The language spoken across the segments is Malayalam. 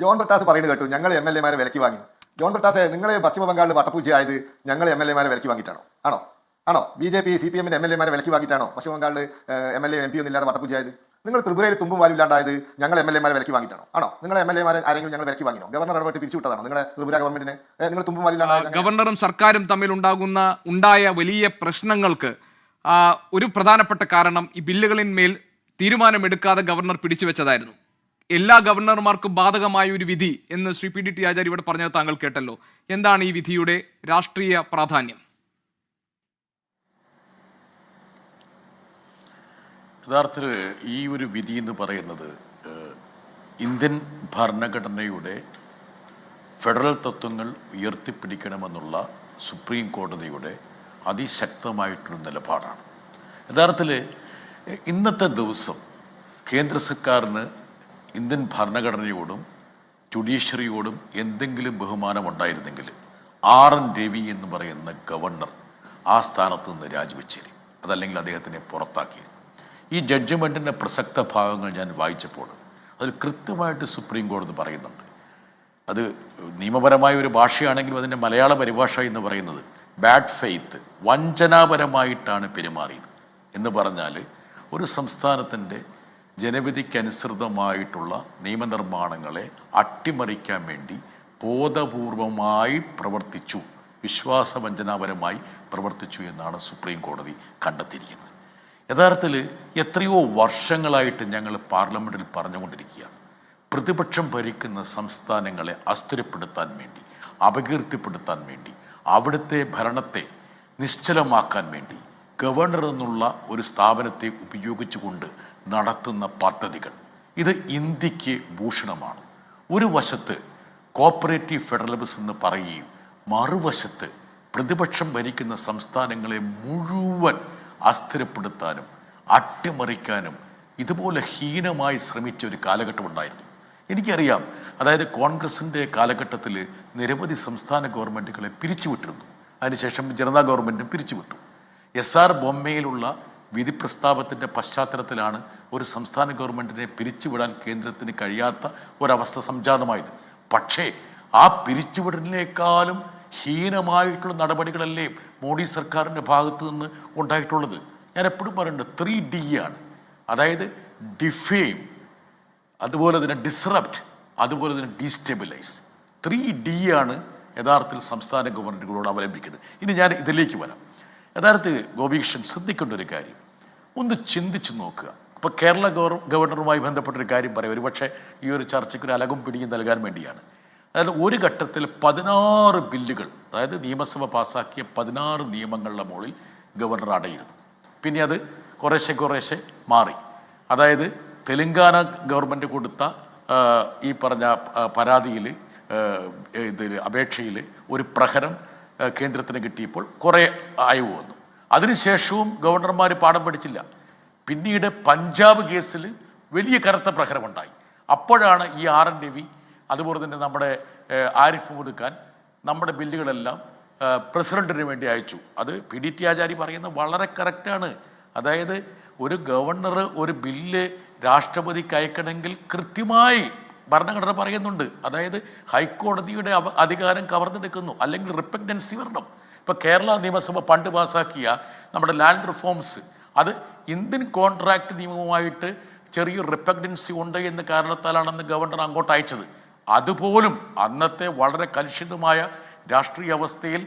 ജോൺ ബ്രിട്ടാസ് പറയുന്നത് കേട്ടു ഞങ്ങൾ എം എൽ എമാരെ വിലക്ക് വാങ്ങി. ജോൺ ബ്രിട്ടാസെ നിങ്ങൾ പശ്ചിമ ബംഗാളിൽ വട്ടപ്പൂച്ചയായത് ഞങ്ങൾ എം എൽ എമാരെ വിലക്ക് വാങ്ങിയിട്ടാണോ? ആണോ? ആണോ? B J P C P എമ്മിന്റെ എം എൽ എമാരെ വിലക്ക് വാങ്ങിയിട്ടാണോ പശ്ചിമ ബംഗാളിൽ M L A M P ഒന്നും ഇല്ലാതെ വട്ടപ്പൂച്ചയായത് നിങ്ങൾ ത്രിപുരയിൽ തുമ്പും വാലും ഇല്ലാണ്ടായത് ഞങ്ങൾ എം എൽ എമാരെ വിലക്ക് വാങ്ങിയിട്ടാണോ? ആണോ? നിങ്ങൾ എം എൽ എമാരെ ആരെങ്കിലും ഞങ്ങൾ വിലക്ക് വാങ്ങിയോ ഗവർണർ ഇടപെട്ട് പിരിച്ചുവിട്ടതാണോ നിങ്ങളുടെ ത്രിപുര ഗവൺമെന്റിനെ? നിങ്ങൾ തുമ്പും വാലും ഗവർണറും സർക്കാരും തമ്മിൽ ഉണ്ടാകുന്ന ഉണ്ടായ വലിയ പ്രശ്നങ്ങൾക്ക് ഒരു പ്രധാനപ്പെട്ട കാരണം ഈ ബില്ലുകളിന്മേൽ തീരുമാനമെടുക്കാതെ ഗവർണർ പിടിച്ചു വെച്ചതായിരുന്നു. എല്ലാ ഗവർണർമാർക്കും ബാധകമായ ഒരു വിധി എന്ന് Shri P D T Acharya ഇവിടെ പറഞ്ഞത് താങ്കൾ കേട്ടല്ലോ. എന്താണ് ഈ വിധിയുടെ രാഷ്ട്രീയ പ്രാധാന്യം? യഥാർത്ഥത്തിൽ ഈ ഒരു വിധി എന്ന് പറയുന്നത് ഇന്ത്യൻ ഭരണഘടനയുടെ ഫെഡറൽ തത്വങ്ങൾ ഉയർത്തിപ്പിടിക്കണമെന്നുള്ള സുപ്രീം കോടതിയുടെ അതിശക്തമായിട്ടുള്ള നിലപാടാണ്. യഥാർത്ഥത്തിൽ ഇന്നത്തെ ദിവസം കേന്ദ്ര സർക്കാരിന് ഇന്ത്യൻ ഭരണഘടനയോടും ജുഡീഷ്യറിയോടും എന്തെങ്കിലും ബഹുമാനം ഉണ്ടായിരുന്നെങ്കിൽ ആർ എൻ രവി എന്ന് പറയുന്ന ഗവർണർ ആ സ്ഥാനത്ത് നിന്ന് രാജിവെച്ചേരും അതല്ലെങ്കിൽ അദ്ദേഹത്തിനെ പുറത്താക്കി ഈ ജഡ്ജ്മെന്റിന്റെ പ്രസക്ത ഭാഗങ്ങൾ ഞാൻ വായിച്ചപ്പോൾ അതിൽ കൃത്യമായിട്ട് സുപ്രീം കോടതി പറയുന്നുണ്ട്. അത് നിയമപരമായ ഒരു ഭാഷയാണെങ്കിലും അതിന്റെ മലയാള പരിഭാഷ എന്ന് പറയുന്നത് ബാഡ് ഫെയ്ത്ത് വഞ്ചനാപരമായിട്ടാണ് പെരുമാറിയത്. എന്ന് പറഞ്ഞാൽ ഒരു സംസ്ഥാനത്തിന്റെ ജനവിധിക്കനുസൃതമായിട്ടുള്ള നിയമനിർമ്മാണങ്ങളെ അട്ടിമറിക്കാൻ വേണ്ടി ബോധപൂർവമായി പ്രവർത്തിച്ചു. വിശ്വാസവഞ്ചനാപരമായി പ്രവർത്തിച്ചു എന്നാണ് സുപ്രീം കോടതി കണ്ടെത്തിയിരിക്കുന്നത്. യഥാർത്ഥത്തിൽ എത്രയോ വർഷങ്ങളായിട്ട് ഞങ്ങൾ പാർലമെന്റിൽ പറഞ്ഞുകൊണ്ടിരിക്കുകയാണ്. പ്രതിപക്ഷം ഭരിക്കുന്ന സംസ്ഥാനങ്ങളെ അസ്ഥിരപ്പെടുത്താൻ വേണ്ടി അപകീർത്തിപ്പെടുത്താൻ വേണ്ടി അവിടുത്തെ ഭരണത്തെ നിശ്ചലമാക്കാൻ വേണ്ടി ഗവർണർ എന്നുള്ള ഒരു സ്ഥാപനത്തെ ഉപയോഗിച്ചുകൊണ്ട് നടത്തുന്ന പദ്ധതികൾ. ഇത് ഇന്ത്യയ്ക്ക് ഭൂഷണമാണ്. ഒരു വശത്ത് കോപ്പറേറ്റീവ് ഫെഡറലിസം എന്ന് പറയുകയും മറുവശത്ത് പ്രതിപക്ഷം ഭരിക്കുന്ന സംസ്ഥാനങ്ങളെ മുഴുവൻ അസ്ഥിരപ്പെടുത്താനും അട്ടിമറിക്കാനും ഇതുപോലെ ഹീനമായി ശ്രമിച്ച ഒരു കാലഘട്ടം ഉണ്ടായിരുന്നു. എനിക്കറിയാം അതായത് കോൺഗ്രസിന്റെ കാലഘട്ടത്തിൽ നിരവധി സംസ്ഥാന ഗവൺമെന്റുകളെ പിരിച്ചുവിട്ടിരുന്നു. അതിനുശേഷം ജനതാ ഗവൺമെന്റും പിരിച്ചുവിട്ടു. എസ് ആർ ബൊമ്മയിലുള്ള വിധി പ്രസ്താവത്തിന്റെ പശ്ചാത്തലത്തിലാണ് ഒരു സംസ്ഥാന ഗവൺമെന്റിനെ പിരിച്ചുവിടാൻ കേന്ദ്രത്തിന് കഴിയാത്ത ഒരവസ്ഥ സംജാതമായത്. പക്ഷേ ആ പിരിച്ചുവിടലിനേക്കാളും ഹീനമായിട്ടുള്ള നടപടികളല്ലേ മോഡി സർക്കാരിന്റെ ഭാഗത്തു നിന്ന് ഉണ്ടായിട്ടുള്ളത്? ഞാൻ എപ്പോഴും പറയുന്നുണ്ട് ത്രീ ഡി ആണ്. അതായത് ഡിഫെയിം അതുപോലെ തന്നെ ഡിസ്റപ്റ്റ് അതുപോലെ തന്നെ ഡീസ്റ്റെബിലൈസ് ത്രീ ഡി ആണ് യഥാർത്ഥത്തിൽ സംസ്ഥാന ഗവൺമെന്റുകളോട് അവലംബിക്കുന്നത്. ഇനി ഞാൻ ഇതിലേക്ക് വരാം. യഥാർത്ഥത്തിൽ ഗോപികൃഷ്ണൻ ശ്രദ്ധിക്കേണ്ട ഒരു കാര്യം. ഒന്ന് ചിന്തിച്ചു നോക്കുക. ഇപ്പോൾ കേരള ഗവർ ഗവർണറുമായി ബന്ധപ്പെട്ടൊരു കാര്യം പറയാം. ഒരുപക്ഷെ ഈ ഒരു ചർച്ചയ്ക്ക് ഒരു അലകും പിടിയും നൽകാൻ വേണ്ടിയാണ്. അതായത് ഒരു ഘട്ടത്തിൽ പതിനാറ് ബില്ലുകൾ അതായത് നിയമസഭ പാസാക്കിയ പതിനാറ് നിയമങ്ങളുടെ മുകളിൽ ഗവർണർ അടയിരുന്നു. പിന്നെ അത് കുറേശ്ശെ കുറേശ്ശെ മാറി. അതായത് തെലങ്കാന ഗവൺമെന്റ് കൊടുത്ത ഈ പറഞ്ഞ പരാതിയിൽ ഇതിൽ അപേക്ഷയിൽ ഒരു പ്രഹരം കേന്ദ്രത്തിന് കിട്ടിയപ്പോൾ കുറേ അയവ് വന്നു. അതിനുശേഷവും ഗവർണർമാർ പാഠം പഠിച്ചില്ല. പിന്നീട് പഞ്ചാബ് കേസിൽ വലിയ കനത്ത പ്രഹരമുണ്ടായി. അപ്പോഴാണ് ഈ ആർ എൻ രവി അതുപോലെ തന്നെ നമ്മുടെ ആരിഫ് മുഹമ്മദ് ഖാൻ നമ്മുടെ ബില്ലുകളെല്ലാം പ്രസിഡന്റിന് വേണ്ടി അയച്ചു. അത് പി ഡി ടി ആചാരി പറയുന്നത് വളരെ കറക്റ്റാണ് അതായത് ഒരു ഗവർണർ ഒരു ബില്ല് രാഷ്ട്രപതിക്ക് അയക്കണമെങ്കിൽ കൃത്യമായി ഭരണഘടന പറയുന്നുണ്ട്. അതായത് ഹൈക്കോടതിയുടെ അധികാരം കവർന്നെടുക്കുന്നു അല്ലെങ്കിൽ റിപ്പഗ്നൻസി വരണം. ഇപ്പൊ കേരള നിയമസഭ പണ്ട് പാസാക്കിയ നമ്മുടെ ലാൻഡ് റിഫോംസ് അത് ഇന്ത്യൻ കോൺട്രാക്ട് നിയമവുമായിട്ട് ചെറിയൊരു റിപ്പഗ്നൻസി ഉണ്ട് എന്ന കാരണത്താലാണെന്ന് ഗവർണർ അങ്ങോട്ട് അയച്ചത്. അതുപോലും അന്നത്തെ വളരെ കലുഷിതമായ രാഷ്ട്രീയ അവസ്ഥയിൽ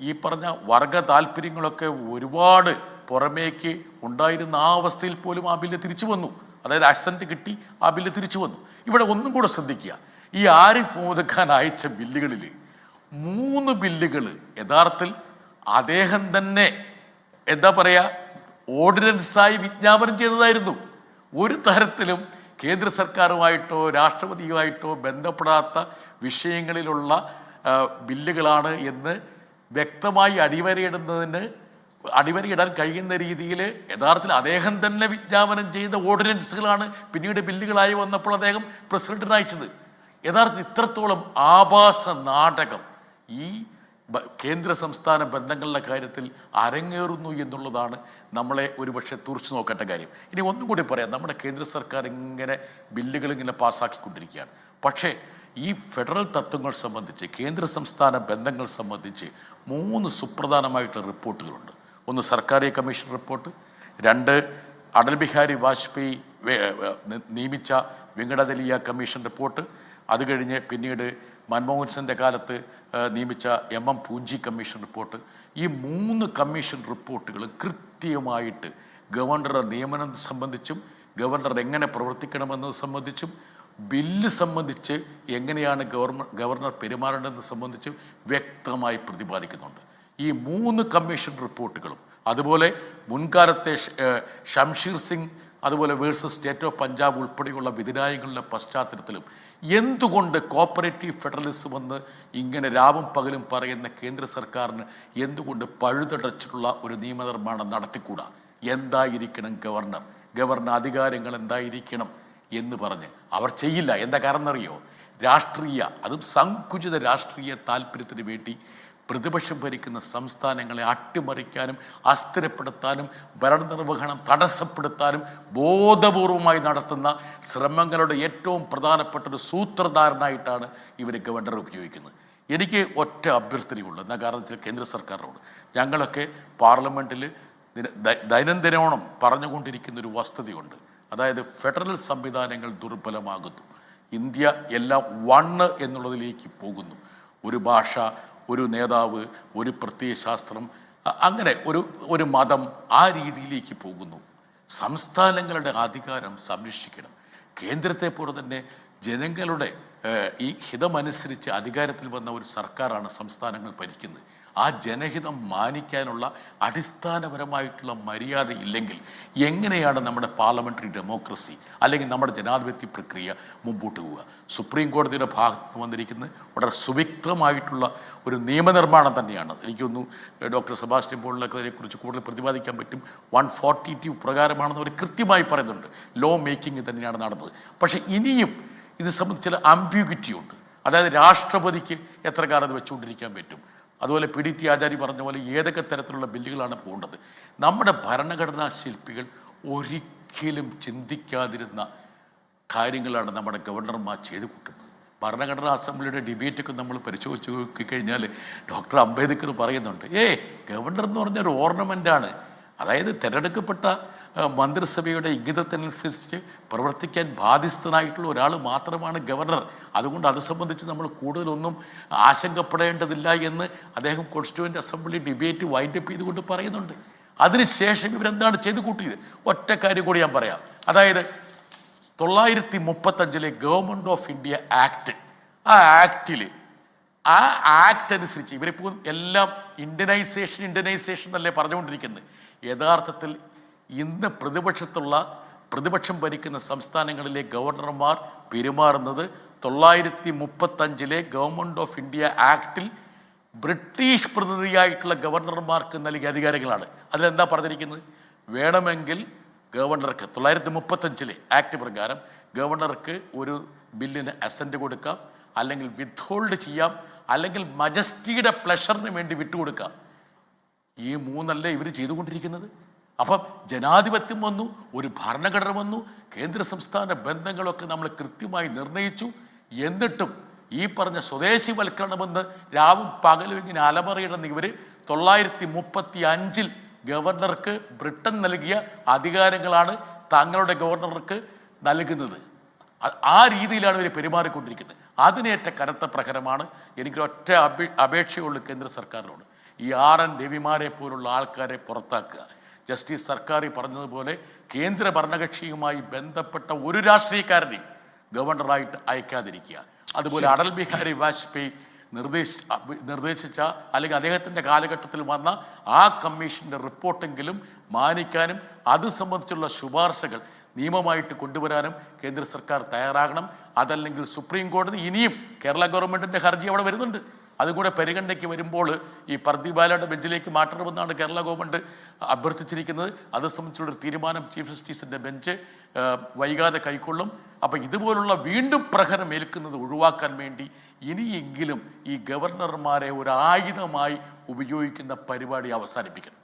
ഈ പറഞ്ഞ വർഗ താല്പര്യങ്ങളൊക്കെ ഒരുപാട് പുറമേക്ക് ഉണ്ടായിരുന്ന ആ അവസ്ഥയിൽ പോലും ആ ബില്ല് തിരിച്ചു വന്നു. അതായത് അക്സെന്റ് കിട്ടി ആ ബില്ല് തിരിച്ചു വന്നു. ഇവിടെ ഒന്നും കൂടെ ശ്രദ്ധിക്കുക. ഈ ആരിഫ് മുഹമ്മദ് ഖാൻ അയച്ച ബില്ലുകളിൽ മൂന്ന് ബില്ലുകൾ യഥാർത്ഥത്തിൽ അദ്ദേഹം തന്നെ എന്താ പറയുക ഓർഡിനൻസായി വിജ്ഞാപനം ചെയ്തതായിരുന്നു. ഒരു തരത്തിലും കേന്ദ്ര സർക്കാരുമായിട്ടോ രാഷ്ട്രപതിയുമായിട്ടോ ബന്ധപ്പെടാത്ത വിഷയങ്ങളിലുള്ള ബില്ലുകളാണ് എന്ന് വ്യക്തമായി അടിവരയിടുന്നതിന് അടിവരയിടാൻ കഴിയുന്ന രീതിയിൽ യഥാർത്ഥത്തിൽ അദ്ദേഹം തന്നെ വിജ്ഞാപനം ചെയ്ത ഓർഡിനൻസുകളാണ് പിന്നീട് ബില്ലുകളായി വന്നപ്പോൾ അദ്ദേഹം പ്രസിഡന്റിന് അയച്ചത്. യഥാർത്ഥത്തിൽ ഇത്രത്തോളം ആഭാസ നാടകം ഈ കേന്ദ്ര സംസ്ഥാന ബന്ധങ്ങളുടെ കാര്യത്തിൽ അരങ്ങേറുന്നു എന്നുള്ളതാണ് നമ്മളെ ഒരുപക്ഷെ തുറച്ചു നോക്കേണ്ട കാര്യം. ഇനി ഒന്നും കൂടി പറയാം. നമ്മുടെ കേന്ദ്ര സർക്കാർ ഇങ്ങനെ ബില്ലുകൾ ഇങ്ങനെ പാസ്സാക്കിക്കൊണ്ടിരിക്കുകയാണ് പക്ഷേ ഈ ഫെഡറൽ തത്വങ്ങൾ സംബന്ധിച്ച് കേന്ദ്ര സംസ്ഥാന ബന്ധങ്ങൾ സംബന്ധിച്ച് മൂന്ന് സുപ്രധാനമായിട്ടുള്ള റിപ്പോർട്ടുകളുണ്ട്. ഒന്ന് സർക്കാർ കമ്മീഷൻ റിപ്പോർട്ട്. രണ്ട് അടൽ ബിഹാരി വാജ്പേയി നിയമിച്ച വെങ്കടദലിയ കമ്മീഷൻ റിപ്പോർട്ട്. അത് കഴിഞ്ഞ് പിന്നീട് മൻമോഹൻ സിംഗിന്റെ കാലത്ത് നിയമിച്ച M M Punchhi commission report. ഈ മൂന്ന് കമ്മീഷൻ റിപ്പോർട്ടുകൾ കൃത്യമായിട്ട് ഗവർണറുടെ നിയമനം സംബന്ധിച്ചും ഗവർണർ എങ്ങനെ പ്രവർത്തിക്കണമെന്നത് സംബന്ധിച്ചും ബില്ല് സംബന്ധിച്ച് എങ്ങനെയാണ് ഗവർണർ ഗവർണർ പെരുമാറേണ്ടതെന്ന് സംബന്ധിച്ചും വ്യക്തമായി പ്രതിപാദിക്കുന്നുണ്ട്. ഈ മൂന്ന് കമ്മീഷൻ റിപ്പോർട്ടുകളും അതുപോലെ മുൻകാലത്തെ ഷംഷീർ സിംഗ് അതുപോലെ വേഴ്സസ് സ്റ്റേറ്റ് ഓഫ് പഞ്ചാബ് ഉൾപ്പെടെയുള്ള വിധിനായകളുടെ പശ്ചാത്തലത്തിലും എന്തുകൊണ്ട് കോപ്പറേറ്റീവ് ഫെഡറലിസം എന്ന് ഇങ്ങനെ രാവും പകലും പറയുന്ന കേന്ദ്ര സർക്കാരിന് എന്തുകൊണ്ട് പഴുതടച്ചിട്ടുള്ള ഒരു നിയമനിർമ്മാണം നടത്തിക്കൂടാ? എന്തായിരിക്കണം ഗവർണർ? ഗവർണർ അധികാരങ്ങൾ എന്തായിരിക്കണം എന്ന് പറഞ്ഞ് അവർ ചെയ്യില്ല. എന്താ കാരണം എന്നറിയോ രാഷ്ട്രീയ അതും സങ്കുചിത രാഷ്ട്രീയ താല്പര്യത്തിന് വേണ്ടി പ്രതിപക്ഷം ഭരിക്കുന്ന സംസ്ഥാനങ്ങളെ അട്ടിമറിക്കാനും അസ്ഥിരപ്പെടുത്താനും ഭരണനിർവഹണം തടസ്സപ്പെടുത്താനും ബോധപൂർവമായി നടത്തുന്ന ശ്രമങ്ങളുടെ ഏറ്റവും പ്രധാനപ്പെട്ട ഒരു സൂത്രധാരനായിട്ടാണ് ഇവർ ഗവർണർ ഉപയോഗിക്കുന്നത്. എനിക്ക് ഒറ്റ അഭ്യർത്ഥനയുള്ളൂ. എന്ന കാരണം വെച്ചാൽ കേന്ദ്ര സർക്കാരിനോട്. ഞങ്ങളൊക്കെ പാർലമെന്റിൽ ദൈനംദിനോണം പറഞ്ഞുകൊണ്ടിരിക്കുന്ന ഒരു വസ്തുതയുണ്ട്. അതായത് ഫെഡറൽ സംവിധാനങ്ങൾ ദുർബലമാകുന്നു. ഇന്ത്യ എല്ലാം വണ്ണ് എന്നുള്ളതിലേക്ക് പോകുന്നു. ഒരു ഭാഷ ഒരു നേതാവ് ഒരു പ്രത്യയശാസ്ത്രം ശാസ്ത്രം അങ്ങനെ ഒരു ഒരു മതം ആ രീതിയിലേക്ക് പോകുന്നു. സംസ്ഥാനങ്ങളുടെ അധികാരം സംരക്ഷിക്കണം. കേന്ദ്രത്തെ പോലെ തന്നെ ജനങ്ങളുടെ ഈ ഹിതമനുസരിച്ച് അധികാരത്തിൽ വന്ന ഒരു സർക്കാരാണ് സംസ്ഥാനങ്ങൾ ഭരിക്കുന്നത്. ആ ജനഹിതം മാനിക്കാനുള്ള അടിസ്ഥാനപരമായിട്ടുള്ള മര്യാദ ഇല്ലെങ്കിൽ എങ്ങനെയാണ് നമ്മുടെ പാർലമെന്ററി ഡെമോക്രസി അല്ലെങ്കിൽ നമ്മുടെ ജനാധിപത്യ പ്രക്രിയ മുമ്പോട്ട് പോവുക? സുപ്രീം കോടതിയുടെ ഭാഗത്ത് നിന്ന് വളരെ സുവിക്തമായിട്ടുള്ള ഒരു നിയമനിർമ്മാണം തന്നെയാണ്. എനിക്കൊന്നു ഡോക്ടർ സെബാസ്റ്റ്യൻ പോളിനൊക്കെ അതിനെക്കുറിച്ച് കൂടുതൽ പ്രതിപാദിക്കാൻ പറ്റും. വൺ ഫോർട്ടി ടു പ്രകാരമാണെന്ന് അവർ കൃത്യമായി പറയുന്നുണ്ട്. ലോ മേക്കിംഗ് തന്നെയാണ് നടന്നത്. പക്ഷേ ഇനിയും ഇത് സംബന്ധിച്ച് ചില അംബ്യൂഗിറ്റി ഉണ്ട്. അതായത് രാഷ്ട്രപതിക്ക് എത്ര കാലം വെച്ചുകൊണ്ടിരിക്കാൻ പറ്റും? അതുപോലെ പി ഡി ടി ആചാരി പറഞ്ഞ പോലെ ഏതൊക്കെ തരത്തിലുള്ള ബില്ലുകളാണ് പോകേണ്ടത്? നമ്മുടെ ഭരണഘടനാ ശില്പികൾ ഒരിക്കലും ചിന്തിക്കാതിരുന്ന കാര്യങ്ങളാണ് നമ്മുടെ ഗവർണർമാർ ചെയ്തു കൂട്ടുന്നത്. ഭരണഘടനാ അസംബ്ലിയുടെ ഡിബേറ്റൊക്കെ നമ്മൾ പരിശോധിച്ച് നോക്കിക്കഴിഞ്ഞാൽ ഡോക്ടർ അംബേദ്കർ പറയുന്നുണ്ട് ഏ ഗവർണർ എന്ന് പറഞ്ഞ ഒരു ഓർണമെന്റാണ് അതായത് തിരഞ്ഞെടുക്കപ്പെട്ട മന്ത്രിസഭയുടെ ഇംഗിതത്തിനനുസരിച്ച് പ്രവർത്തിക്കാൻ ബാധ്യസ്ഥനായിട്ടുള്ള ഒരാൾ മാത്രമാണ് ഗവർണർ. അതുകൊണ്ട് അത് സംബന്ധിച്ച് നമ്മൾ കൂടുതലൊന്നും ആശങ്കപ്പെടേണ്ടതില്ല എന്ന് അദ്ദേഹം കോൺസ്റ്റിറ്റ്യൂവന്റ് അസംബ്ലി ഡിബേറ്റ് വൈൻഡപ്പ് ചെയ്തുകൊണ്ട് പറയുന്നുണ്ട്. അതിനുശേഷം ഇവരെന്താണ് ചെയ്തു കൂട്ടിയത്? ഒറ്റ കാര്യം കൂടി ഞാൻ പറയാം. അതായത് തൊള്ളായിരത്തി മുപ്പത്തഞ്ചിലെ ഗവൺമെന്റ് ഓഫ് ഇന്ത്യ ആക്ട്. ആ ആക്റ്റിൽ ആ ആക്ട് അനുസരിച്ച് ഇവരിപ്പോൾ എല്ലാം ഇന്ത്യനൈസേഷൻ ഇന്ത്യനൈസേഷൻ എന്നല്ലേ പറഞ്ഞുകൊണ്ടിരിക്കുന്നത്. യഥാർത്ഥത്തിൽ ഇന്ന് പ്രതിപക്ഷത്തുള്ള പ്രതിപക്ഷം ഭരിക്കുന്ന സംസ്ഥാനങ്ങളിലെ ഗവർണർമാർ പെരുമാറുന്നത് തൊള്ളായിരത്തി മുപ്പത്തഞ്ചിലെ ഗവൺമെന്റ് ഓഫ് ഇന്ത്യ ആക്ടിൽ ബ്രിട്ടീഷ് പ്രതിനിധിയായിട്ടുള്ള ഗവർണർമാർക്ക് നൽകിയ അധികാരങ്ങളാണ്. അതിലെന്താ പറഞ്ഞിരിക്കുന്നത്? വേണമെങ്കിൽ ഗവർണർക്ക് തൊള്ളായിരത്തി മുപ്പത്തഞ്ചിലെ ആക്ട് പ്രകാരം ഗവർണർക്ക് ഒരു ബില്ലിന് അസന്റ് കൊടുക്കാം അല്ലെങ്കിൽ വിത്ത്ഹോൾഡ് ചെയ്യാം അല്ലെങ്കിൽ മജസ്റ്റിയുടെ പ്ലഷറിന് വേണ്ടി വിട്ടുകൊടുക്കാം. ഈ മൂന്നല്ലേ ഇവർ ചെയ്തുകൊണ്ടിരിക്കുന്നത്? അപ്പം ജനാധിപത്യം വന്നു ഒരു ഭരണഘടന വന്നു കേന്ദ്ര സംസ്ഥാന ബന്ധങ്ങളൊക്കെ നമ്മൾ കൃത്യമായി നിർണയിച്ചു. എന്നിട്ടും ഈ പറഞ്ഞ സ്വദേശിവൽക്കരണമെന്ന് രാവും പകലും ഇങ്ങനെ അലമറിയിടുന്ന ഇവർ തൊള്ളായിരത്തി മുപ്പത്തി അഞ്ചിൽ ഗവർണർക്ക് ബ്രിട്ടൻ നൽകിയ അധികാരങ്ങളാണ് തങ്ങളുടെ ഗവർണർക്ക് നൽകുന്നത്. ആ രീതിയിലാണ് ഇവർ പെരുമാറിക്കൊണ്ടിരിക്കുന്നത്. അതിനേറ്റ കനത്ത പ്രഹരമാണ് എനിക്ക് അപേ അപേക്ഷയുള്ളൂ കേന്ദ്ര സർക്കാരിനോട്. ഈ ആർ എൻ രവിമാരെ പോലുള്ള ആൾക്കാരെ പുറത്താക്കുക. ജസ്റ്റിസ് സർക്കാർ പറഞ്ഞതുപോലെ കേന്ദ്ര ഭരണകക്ഷിയുമായി ബന്ധപ്പെട്ട ഒരു രാഷ്ട്രീയക്കാരനെ ഗവർണറായിട്ട് അയക്കാതിരിക്കുക. അതുപോലെ അടൽ ബിഹാരി വാജ്പേയി നിർദ്ദേശ നിർദ്ദേശിച്ച അല്ലെങ്കിൽ അദ്ദേഹത്തിന്റെ കാലഘട്ടത്തിൽ വന്ന ആ കമ്മീഷന്റെ റിപ്പോർട്ടെങ്കിലും മാനിക്കാനും അത് സംബന്ധിച്ചുള്ള ശുപാർശകൾ നിയമമായിട്ട് കൊണ്ടുവരാനും കേന്ദ്ര സർക്കാർ തയ്യാറാകണം. അതല്ലെങ്കിൽ സുപ്രീം കോടതി ഇനിയും കേരള ഗവൺമെന്റിന്റെ ഹർജി അവിടെ വരുന്നുണ്ട്. അതും കൂടെ പരിഗണനയ്ക്ക് വരുമ്പോൾ ഈ പർദീപ് ബെഞ്ചിലേക്ക് മാറ്റണമെന്നാണ് കേരള ഗവൺമെന്റ് അഭ്യർത്ഥിച്ചിരിക്കുന്നത്. അത് സംബന്ധിച്ചുള്ള തീരുമാനം ചീഫ് ജസ്റ്റിസിന്റെ ബെഞ്ച് വൈകാതെ കൈക്കൊള്ളും. അപ്പോൾ ഇതുപോലുള്ള വീണ്ടും പ്രഹരം ഏൽക്കുന്നത് ഒഴിവാക്കാൻ വേണ്ടി ഇനിയെങ്കിലും ഈ ഗവർണർമാരെ ഒരു ആയുധമായി ഉപയോഗിക്കുന്ന പരിപാടി അവസാനിപ്പിക്കണം.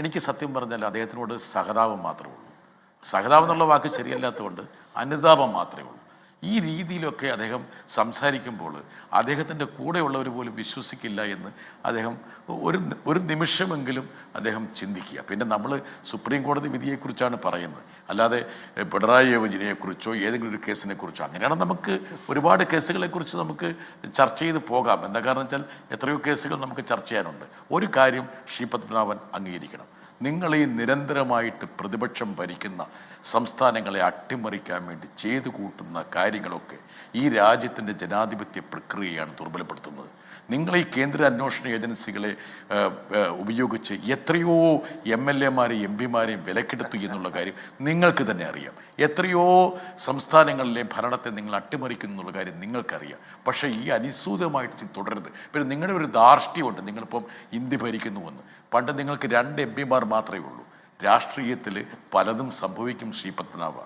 എനിക്ക് സത്യം പറഞ്ഞാൽ അദ്ദേഹത്തിനോട് സഹതാപം മാത്രമേ ഉള്ളൂ. സഹതാപം എന്നുള്ള വാക്ക് ശരിയല്ലാത്തതുകൊണ്ട് അനുതാപം മാത്രമേ ഉള്ളൂ. ഈ രീതിയിലൊക്കെ അദ്ദേഹം സംസാരിക്കുമ്പോൾ അദ്ദേഹത്തിന്റെ കൂടെയുള്ളവർ പോലും വിശ്വസിക്കില്ല എന്ന് അദ്ദേഹം ഒരു ഒരു നിമിഷമെങ്കിലും അദ്ദേഹം ചിന്തിക്കുക. പിന്നെ നമ്മൾ സുപ്രീം കോടതി വിധിയെക്കുറിച്ചാണ് പറയുന്നത്. അല്ലാതെ പിണറായി യോജനയെക്കുറിച്ചോ ഏതെങ്കിലും ഒരു കേസിനെക്കുറിച്ചോ അങ്ങനെയാണ് നമുക്ക് ഒരുപാട് കേസുകളെക്കുറിച്ച് നമുക്ക് ചർച്ച ചെയ്ത് പോകാം. എന്താ കാരണം വെച്ചാൽ എത്രയോ കേസുകൾ നമുക്ക് ചർച്ച ചെയ്യാനുണ്ട്. ഒരു കാര്യം ശ്രീ പത്മനാഭൻ അംഗീകരിക്കണം. നിങ്ങൾ ഈ നിരന്തരമായിട്ട് പ്രതിപക്ഷം ഭരിക്കുന്ന സംസ്ഥാനങ്ങളെ അട്ടിമറിക്കാൻ വേണ്ടി ചെയ്തു കൂട്ടുന്ന കാര്യങ്ങളൊക്കെ ഈ രാജ്യത്തിന്റെ ജനാധിപത്യ പ്രക്രിയയാണ് ദുർബലപ്പെടുത്തുന്നത്. നിങ്ങൾ ഈ കേന്ദ്ര അന്വേഷണ ഏജൻസികളെ ഉപയോഗിച്ച് എത്രയോ എം എൽ എമാരെയും എം പിമാരെയും വിലക്കെടുത്തു എന്നുള്ള കാര്യം നിങ്ങൾക്ക് തന്നെ അറിയാം. എത്രയോ സംസ്ഥാനങ്ങളിലെ ഭരണത്തെ നിങ്ങൾ അട്ടിമറിക്കുന്നു എന്നുള്ള കാര്യം നിങ്ങൾക്കറിയാം. പക്ഷേ ഈ അനുസൂതമായിട്ട് തുടരരുത്. പിന്നെ നിങ്ങളുടെ ഒരു ധാർഷ്ട്യമുണ്ട്. നിങ്ങളിപ്പം ഇന്ത്യ ഭരിക്കുന്നുവെന്ന്. പണ്ട് നിങ്ങൾക്ക് രണ്ട് എം പിമാർ മാത്രമേ ഉള്ളൂ. രാഷ്ട്രീയത്തിൽ പലതും സംഭവിക്കും ശ്രീ പത്മനാഭ